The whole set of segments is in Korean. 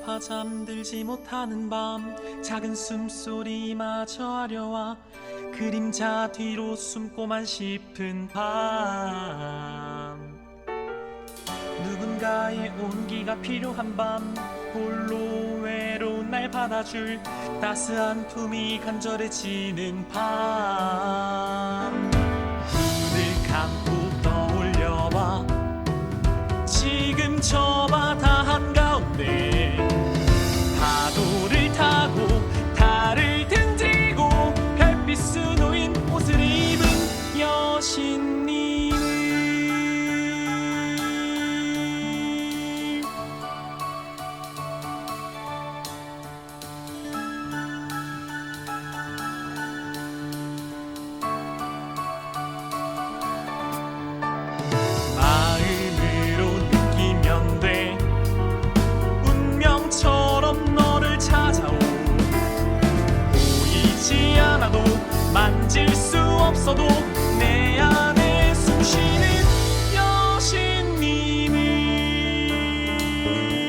아파 잠들지 못하는 밤 작은 숨소리마저 아려와 그림자 뒤로 숨고만 싶은 밤. 누군가의 온기가 필요한 밤 홀로 외로운 날 받아줄 따스한 품이 간절해지는 밤. 눈을 감고 떠올려봐 지금 저 여신 여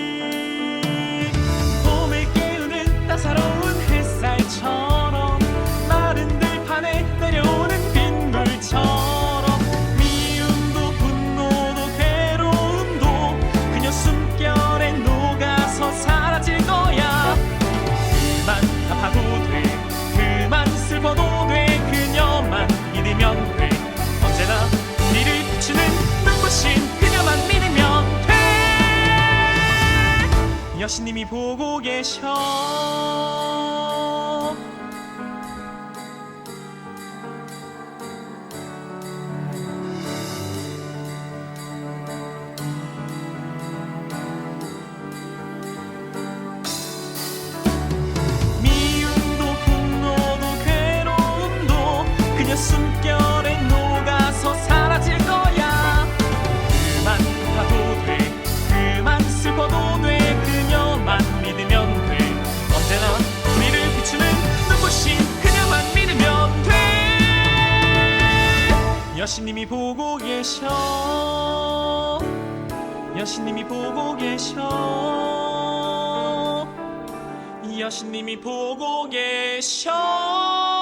여신님이 보고 계셔. 미움도 분노도 괴로움도 그녀 숨결 여신님이 보고 계셔. 여신님이 보고 계셔. 여신님이 보고 계셔